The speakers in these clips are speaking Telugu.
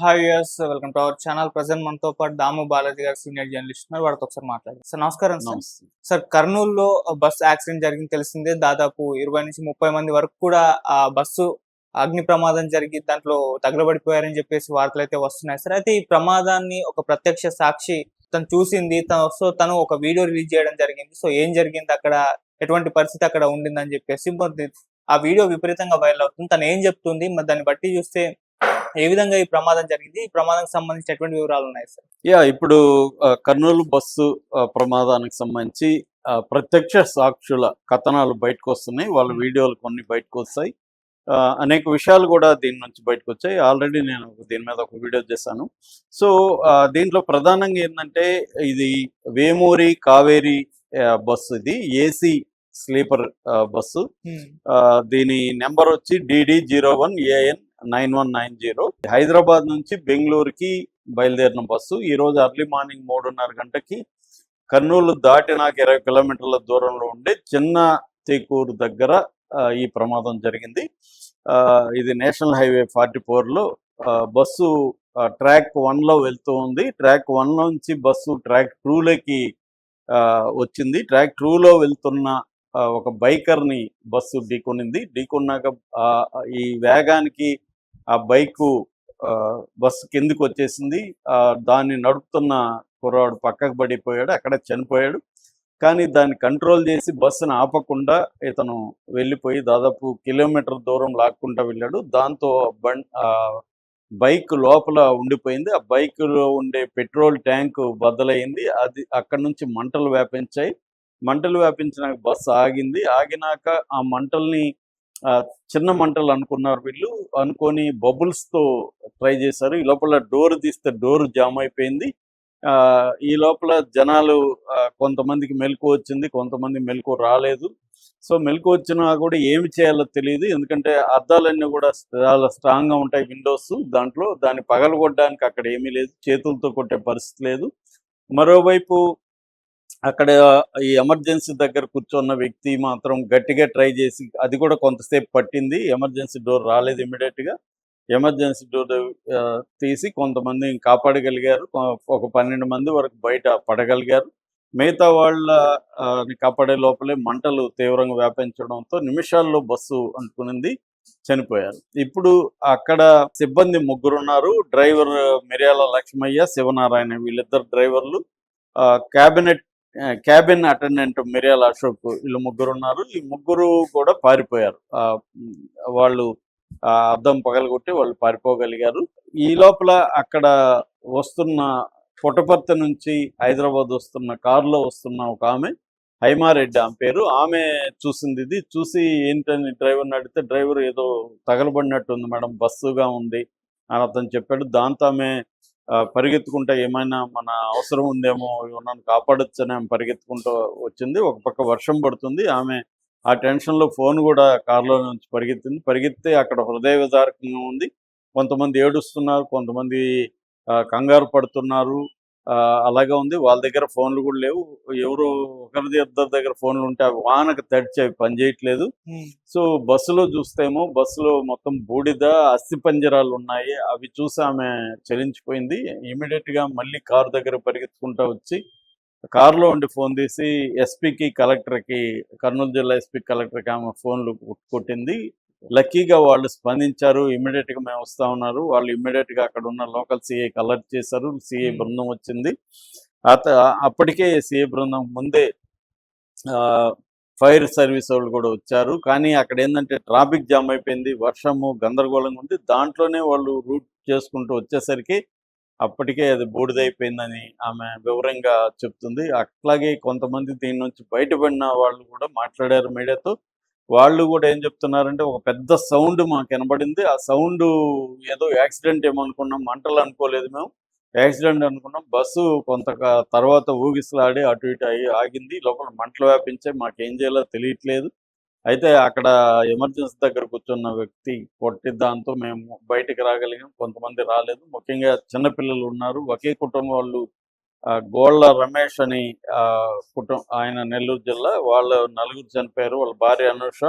Hi yes welcome to our channel present మనతో పాటు దాము బాలాజీ గారు సీనియర్ జర్నలిస్ట్ ఉన్నారు. వాడితో ఒకసారి మాట్లాడారు సార్ నమస్కారం సార్. సార్ కర్నూలులో బస్ యాక్సిడెంట్ జరిగింది. తెలిసిందే దాదాపు ఇరవై నుంచి ముప్పై మంది వరకు కూడా ఆ బస్సు అగ్ని ప్రమాదం జరిగి దాంట్లో తగలబడిపోయారని చెప్పేసి వార్తలు అయితే వస్తున్నాయి. సార్ అయితే ఈ ప్రమాదాన్ని ఒక ప్రత్యక్ష సాక్షి తను చూసింది. తను సో తను ఒక వీడియో రిలీజ్ చేయడం జరిగింది. సో ఏం జరిగింది? అక్కడ ఎటువంటి పరిస్థితి అక్కడ ఉండిందని చెప్పేసి మరి ఆ వీడియో విపరీతంగా వైరల్ అవుతుంది. తను ఏం చెప్తుంది? మరి దాన్ని బట్టి చూస్తే ఏ విధంగా ఈ ప్రమాదం జరిగింది? ఈ ప్రమాదానికి సంబంధించి ఎటువంటి వివరాలు ఉన్నాయి సార్ యా ఇప్పుడు కర్నూలు బస్సు ప్రమాదానికి సంబంధించి ప్రత్యక్ష సాక్షుల కథనాలు బయటకు వస్తున్నాయి వాళ్ళ వీడియోలు కొన్ని బయటకు వస్తాయి అనేక విషయాలు కూడా దీని నుంచి బయటకు వచ్చాయి ఆల్రెడీ నేను దీని మీద ఒక వీడియో చేశాను. సో దీంట్లో ప్రధానంగా ఏంటంటే ఇది వేమూరి కావేరి బస్సు ఇది. AC sleeper bus. దీని నెంబర్ వచ్చి DD zero one AN nine one nine zero. Hyderabad నుంచి బెంగళూరుకి బయలుదేరిన బస్సు. ఈ రోజు అర్లీ మార్నింగ్ మూడున్నర గంటకి కర్నూలు దాటినాక ఇరవై కిలోమీటర్ల దూరంలో ఉండే చిన్న తేకూరు దగ్గర ఈ ప్రమాదం జరిగింది. ఆ, ఇది నేషనల్ హైవే ఫార్టీ ఫోర్లో. బస్సు ట్రాక్ వన్లో వెళ్తూ ఉంది. ట్రాక్ వన్ నుంచి బస్సు ట్రాక్ టూలోకి ఆ, వచ్చింది. ట్రాక్ టూలో వెళ్తున్న ఆ, ఒక బైకర్ని బస్సు ఢీకొనింది. ఢీకొన్నాక ఆ, ఈ వేగానికి ఆ బైకు ఆ, బస్సు కిందికి వచ్చేసింది. ఆ, దాన్ని నడుపుతున్న కుర్రాడు పక్కకు పడిపోయాడు. అక్కడ చనిపోయాడు. కానీ దాన్ని కంట్రోల్ చేసి బస్సును ఆపకుండా ఇతను వెళ్ళిపోయి దాదాపు కిలోమీటర్ దూరం లాక్కుంటా వెళ్ళాడు. దాంతో బం ఆ, బైక్ లోపల ఉండిపోయింది. ఆ బైక్లో ఉండే పెట్రోల్ ట్యాంక్ బద్దలైంది. అది అక్కడ నుంచి మంటలు వ్యాపించాయి. మంటలు వ్యాపించినాక బస్సు ఆగింది. ఆగినాక ఆ మంటల్ని చిన్న మంటలు అనుకున్నారు వీళ్ళు. అనుకొని బబుల్స్తో ట్రై చేశారు. ఈ లోపల డోర్ తీస్తే డోర్ జామ్ అయిపోయింది. ఆ, ఈ లోపల జనాలు కొంతమందికి మెలకు వచ్చింది కొంతమంది మెలకు రాలేదు. సో మెలకు వచ్చినా కూడా ఏమి చేయాలో తెలియదు. ఎందుకంటే అద్దాలన్నీ కూడా చాలా స్ట్రాంగ్గా ఉంటాయి విండోస్ దాంట్లో. దాన్ని పగలగొట్టడానికి అక్కడ ఏమీ లేదు. చేతులతో కొట్టే పరిస్థితి లేదు. మరోవైపు అక్కడ ఈ ఎమర్జెన్సీ దగ్గర కూర్చున్న వ్యక్తి మాత్రం గట్టిగా ట్రై చేసి అది కూడా కొంతసేపు పట్టింది. ఎమర్జెన్సీ డోర్ రాలేదు ఇమీడియట్గా ఎమర్జెన్సీ డోర్ తీసి కొంతమంది కాపాడగలిగారు. ఒక పన్నెండు మంది వరకు బయట పడగలిగారు. మిగతా వాళ్ళ కాపాడే లోపలే మంటలు తీవ్రంగా వ్యాపించడంతో నిమిషాల్లో బస్సు అంటుకునింది చనిపోయారు. ఇప్పుడు అక్కడ సిబ్బంది ముగ్గురు ఉన్నారు డ్రైవర్ మిర్యాల లక్ష్మయ్య శివనారాయణ వీళ్ళిద్దరు డ్రైవర్లు. ఆ, క్యాబినెట్ క్యాబిన్ అటెండెంట్ మిరియాల అశోక్ వీళ్ళు ముగ్గురు ఉన్నారు. ఈ ముగ్గురు కూడా పారిపోయారు. ఆ, వాళ్ళు ఆ అద్దం పగలగొట్టి వాళ్ళు పారిపోగలిగారు. ఈ లోపల అక్కడ వస్తున్న పుట్టపర్తి నుంచి హైదరాబాద్ వస్తున్న కారులో వస్తున్న ఒక ఆమె హైమారెడ్డి ఆమె పేరు. ఆమె చూసింది ఇది. చూసి ఏంటని డ్రైవర్ని అడిగితే డ్రైవర్ ఏదో తగలబడినట్టు ఉంది మేడం బస్సుగా ఉంది అని అతను చెప్పాడు. దాంతో ఆమె పరిగెత్తుకుంటా ఏమైనా మన అవసరం ఉందేమో నన్ను కాపాడొచ్చని ఆమె పరిగెత్తుకుంటూ వచ్చింది. ఒక పక్క వర్షం పడుతుంది. ఆమె ఆ టెన్షన్లో ఫోన్ కూడా కారులో నుంచి పరిగెత్తింది. పరిగెత్తే అక్కడ హృదయ విదారకంగా ఉంది. కొంతమంది ఏడుస్తున్నారు కొంతమంది కంగారు పడుతున్నారు. అలాగే ఉంది. వాళ్ళ దగ్గర ఫోన్లు కూడా లేవు. ఎవరు ఒకరిది ఇద్దరి దగ్గర ఫోన్లు ఉంటే అవి వానకు తడిచి అవి పనిచేయట్లేదు. సో బస్సులో చూస్తేమో బస్సులో మొత్తం బూడిద అస్థి పంజరాలు ఉన్నాయి. అవి చూసి ఆమె చలించిపోయింది. ఇమీడియట్గా మళ్ళీ కారు దగ్గర పరిగెత్తుకుంటా వచ్చి కారులో ఉండి ఫోన్ తీసి ఎస్పీకి కలెక్టర్కి కర్నూలు జిల్లా ఎస్పీ కలెక్టర్కి ఆమె ఫోన్లు కొట్- కొట్టింది. లక్కీగా వాళ్ళు స్పందించారు. ఇమీడియట్గా మేము వస్తా ఉన్నారు. వాళ్ళు ఇమీడియట్గా అక్కడ ఉన్న లోకల్ సిఐకి అలర్ట్ చేశారు. సిఐ. బృందం వచ్చింది. అత అప్పటికే సిఐ బృందం ముందే ఫైర్ సర్వీస్ వాళ్ళు కూడా వచ్చారు. కానీ అక్కడ ఏంటంటే ట్రాఫిక్ జామ్ అయిపోయింది. వర్షము గందరగోళంగా ఉంది. దాంట్లోనే వాళ్ళు రూట్ చేసుకుంటూ వచ్చేసరికి అప్పటికే అది బూడిదైపోయిందని ఆమె వివరంగా చెప్తుంది. అట్లాగే కొంతమంది దీని నుంచి బయటపడిన వాళ్ళు కూడా మాట్లాడారు మీడియాతో. వాళ్ళు కూడా ఏం చెప్తున్నారంటే ఒక పెద్ద సౌండ్ మాకు వినబడింది. ఆ సౌండ్ ఏదో యాక్సిడెంట్ ఏమో అనుకున్నాం. మంటలు అనుకోలేదు మేము. యాక్సిడెంట్ అనుకున్నాం. బస్సు కొంత తర్వాత ఊగిసలాడి అటు ఇటు అయ్యి ఆగింది. లోపల మంటలు వ్యాపించే మాకేం చేయాలో తెలియట్లేదు. అయితే అక్కడ ఎమర్జెన్సీ దగ్గర కూర్చున్న వ్యక్తి కొట్టి దాంతో మేము బయటికి రాగలిగాం. కొంతమంది రాలేదు. ముఖ్యంగా చిన్నపిల్లలు ఉన్నారు. ఒకే కుటుంబం వాళ్ళు గోళ్ళ రమేష్ అని ఆ, కుటుంబం ఆయన నెల్లూరు జిల్లా. వాళ్ళ నలుగురు చనిపోయారు. వాళ్ళ భార్య అనుష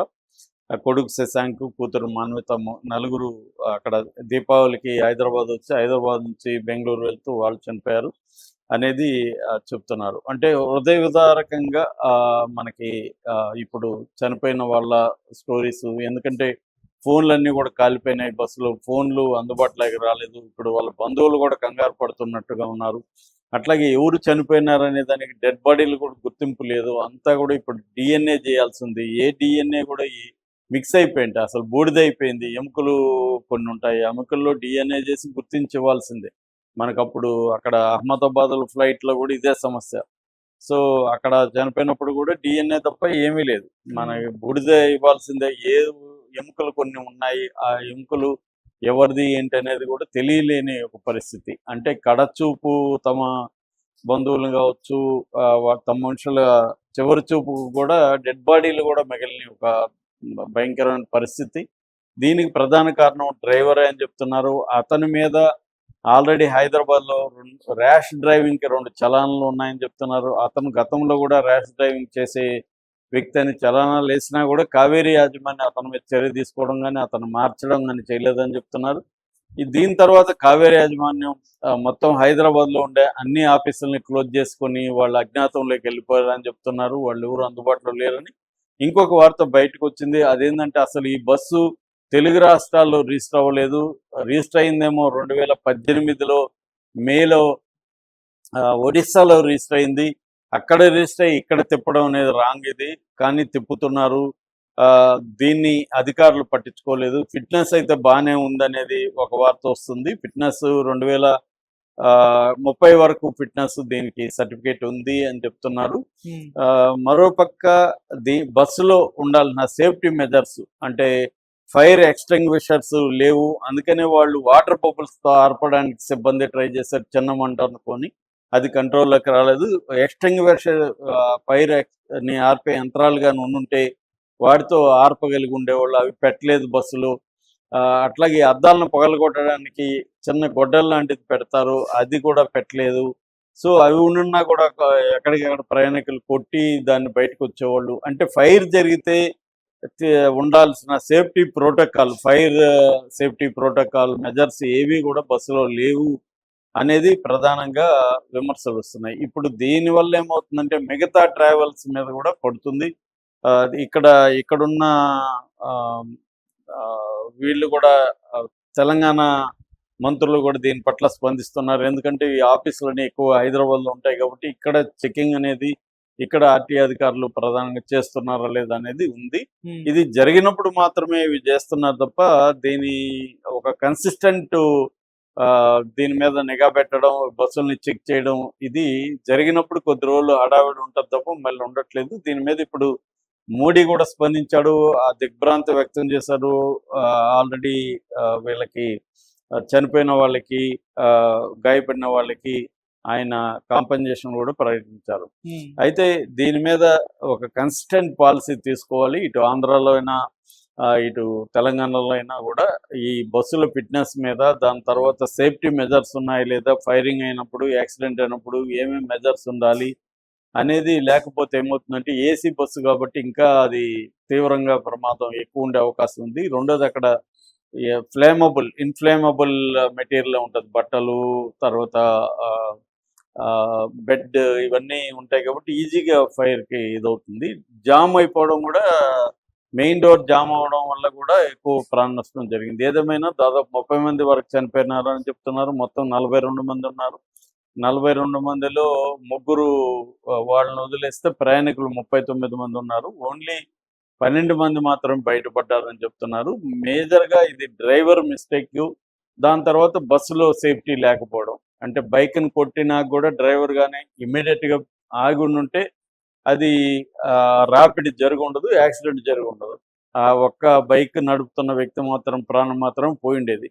కొడుకు శశాంక్ కూతురు మాన్విత నలుగురు అక్కడ దీపావళికి హైదరాబాద్ వచ్చి హైదరాబాద్ నుంచి బెంగళూరు వెళ్తూ వాళ్ళు చనిపోయారు అనేది చెప్తున్నారు. అంటే హృదయ విదారకంగా ఆ, మనకి ఆ, ఇప్పుడు చనిపోయిన వాళ్ళ స్టోరీస్ ఎందుకంటే ఫోన్లన్నీ కూడా కాలిపోయినాయి బస్సులో. ఫోన్లు అందుబాటులోకి రాలేదు. ఇప్పుడు వాళ్ళ బంధువులు కూడా కంగారు పడుతున్నట్టుగా ఉన్నారు. అట్లాగే ఎవరు చనిపోయినారనే దానికి డెడ్ బాడీలు కూడా గుర్తింపు లేదు. అంతా కూడా ఇప్పుడు డిఎన్ఏ చేయాల్సింది. ఏ డిఎన్ఏ కూడా మిక్స్ అయిపోయింది. అసలు బూడిదైపోయింది ఎముకలు కొన్ని ఉంటాయి. ఎముకల్లో డిఎన్ఏ చేసి గుర్తించవలసిందే మనకు అప్పుడు అక్కడ అహ్మదాబాద్ ఫ్లైట్లో కూడా ఇదే సమస్య. సో అక్కడ చనిపోయినప్పుడు కూడా డిఎన్ఏ తప్ప ఏమీ లేదు. మనకి బూడిద ఇవ్వాల్సిందే. ఏ ఎముకలు కొన్ని ఉన్నాయి. ఆ ఎముకలు ఎవరిది ఏంటి అనేది కూడా తెలియలేని ఒక పరిస్థితి. అంటే కడచూపు తమ బంధువులు కావచ్చు తమ మనుషుల చివరి చూపు కూడా డెడ్ బాడీలు కూడా మిగిలిన ఒక భయంకరమైన పరిస్థితి. దీనికి ప్రధాన కారణం డ్రైవర్ అని చెప్తున్నారు. అతని మీద ఆల్రెడీ హైదరాబాద్లో ర్యాష్ డ్రైవింగ్కి రెండు చలాన్లు ఉన్నాయని చెప్తున్నారు. అతను గతంలో కూడా ర్యాష్ డ్రైవింగ్ చేసే వ్యక్తి అని చలానాలు వేసినా కూడా కావేరీ యాజమాన్యం అతని మీద చర్య తీసుకోవడం కానీ అతను మార్చడం కానీ చేయలేదని చెప్తున్నారు. ఈ దీని తర్వాత కావేరీ యాజమాన్యం మొత్తం హైదరాబాద్లో ఉండే అన్ని ఆఫీసుల్ని క్లోజ్ చేసుకొని వాళ్ళు అజ్ఞాతంలోకి వెళ్ళిపోయారని చెప్తున్నారు. వాళ్ళు ఎవరు అందుబాటులో లేరని. ఇంకొక వార్త బయటకు వచ్చింది. అదేంటంటే అసలు ఈ బస్సు తెలుగు రాష్ట్రాల్లో రిజిస్టర్ అవ్వలేదు. రిజిస్టర్ అయిందేమో రెండు వేల పద్దెనిమిదిలో మేలో ఆ, ఒడిస్సాలో రిజిస్టర్ అయింది. అక్కడ రిజిస్టర్ అయ్యి ఇక్కడ తిప్పడం అనేది రాంగ్ ఇది. కానీ తిప్పుతున్నారు. ఆ, దీన్ని అధికారులు పట్టించుకోలేదు. ఫిట్నెస్ అయితే బాగానే ఉందనేది ఒక వార్త వస్తుంది. ఫిట్నెస్ రెండు వేల ఆ, ముప్పై వరకు ఫిట్నెస్ దీనికి సర్టిఫికేట్ ఉంది అని చెప్తున్నారు. మరోపక్క ది బస్సులో ఉండాల్సిన సేఫ్టీ మెజర్స్ అంటే ఫైర్ ఎక్స్టింగ్విషర్స్ లేవు. అందుకనే వాళ్ళు వాటర్ బబుల్స్తో ఆర్పడానికి సిబ్బంది ట్రై చేశారు చిన్న మంట అనుకొని. అది కంట్రోల్లోకి రాలేదు. ఎక్స్టింగ్విషర్ ఫైర్ని ఆర్పే యంత్రాలు కానీ ఉండుంటే వాటితో ఆర్పగలిగి ఉండేవాళ్ళు. అవి పెట్టలేదు బస్సులు. అట్లాగే అద్దాలను పగలగొట్టడానికి చిన్న గొడ్డలు లాంటిది పెడతారు. అది కూడా పెట్టలేదు. సో అవి ఉన్నా కూడా ఎక్కడికక్కడ ప్రయాణికులు కొట్టి దాన్ని బయటకు వచ్చేవాళ్ళు. అంటే ఫైర్ జరిగితే ఉండాల్సిన safety protocol fire safety protocol measures ఏవి కూడా బస్సులో లేవు. అనేది ప్రధానంగా విమర్శలు వస్తున్నాయి. ఇప్పుడు దీనివల్ల ఏమవుతుందంటే మిగతా ట్రావెల్స్ మీద కూడా పడుతుంది. ఇక్కడ ఇక్కడున్న వీళ్ళు కూడా తెలంగాణ మంత్రులు కూడా దీని పట్ల స్పందిస్తున్నారు. ఎందుకంటే ఈ ఆఫీసులని ఎక్కువ హైదరాబాద్లో ఉంటాయి కాబట్టి ఇక్కడ చెకింగ్ అనేది ఇక్కడ ఆర్టీ అధికారులు ప్రధానంగా చేస్తున్నారా లేదా అనేది ఉంది. ఇది జరిగినప్పుడు మాత్రమే ఇవి చేస్తున్నారు తప్ప దీని ఒక కన్సిస్టెంట్ దీని మీద నిఘా పెట్టడం బస్సుల్ని చెక్ చేయడం ఇది జరిగినప్పుడు కొద్ది రోజులు హడావిడి ఉంటుంది తప్ప మళ్ళీ ఉండట్లేదు. దీని మీద ఇప్పుడు మోడీ కూడా స్పందించాడు ఆ దిగ్భ్రాంతి వ్యక్తం చేశాడు. ఆల్రెడీ వీళ్ళకి చనిపోయిన వాళ్ళకి ఆ, గాయపడిన వాళ్ళకి ఆయన కాంపన్సేషన్ కూడా ప్రకటించారు. అయితే దీని మీద ఒక కన్సిస్టెంట్ పాలసీ తీసుకోవాలి. ఇటు ఆంధ్రాలో అయినా ఇటు తెలంగాణలో అయినా కూడా ఈ బస్సుల ఫిట్నెస్ మీద దాని తర్వాత సేఫ్టీ మెజర్స్ ఉన్నాయి లేదా ఫైరింగ్ అయినప్పుడు యాక్సిడెంట్ అయినప్పుడు ఏమేమి మెజర్స్ ఉండాలి అనేది లేకపోతే ఏమవుతుందంటే ఏసీ బస్సు కాబట్టి ఇంకా అది తీవ్రంగా ప్రమాదం ఎక్కువ ఉండే అవకాశం ఉంది. రెండోది అక్కడ ఫ్లేమబుల్ ఇన్ఫ్లేమబుల్ మెటీరియల్ ఉంటుంది. బట్టలు తర్వాత బెడ్ ఇవన్నీ ఉంటాయి కాబట్టి ఈజీగా ఫైర్కి ఇదవుతుంది. జామ్ అయిపోవడం కూడా మెయిన్ డోర్ జామ్ అవడం వల్ల కూడా ఎక్కువ ప్రాణ నష్టం జరిగింది. ఏదేమైనా దాదాపు ముప్పై మంది వరకు చనిపోయినారు అని చెప్తున్నారు. మొత్తం నలభై రెండు మంది ఉన్నారు. నలభై రెండు మందిలో ముగ్గురు వాళ్ళని వదిలేస్తే ప్రయాణికులు ముప్పై తొమ్మిది మంది ఉన్నారు. ఓన్లీ పన్నెండు మంది మాత్రం బయటపడ్డారని చెప్తున్నారు. మేజర్గా ఇది డ్రైవర్ మిస్టేక్. దాని తర్వాత బస్సులో సేఫ్టీ లేకపోవడం. అంటే బైక్ని కొట్టినా కూడా డ్రైవర్ కానీ ఇమ్మీడియట్గా ఆగి ఉంటే అది ర్యాపిడ్ జరిగి ఉండదు యాక్సిడెంట్ జరిగి ఉండదు ఆ ఒక్క బైక్ నడుపుతున్న వ్యక్తి మాత్రం ప్రాణం మాత్రం పోయిండేది.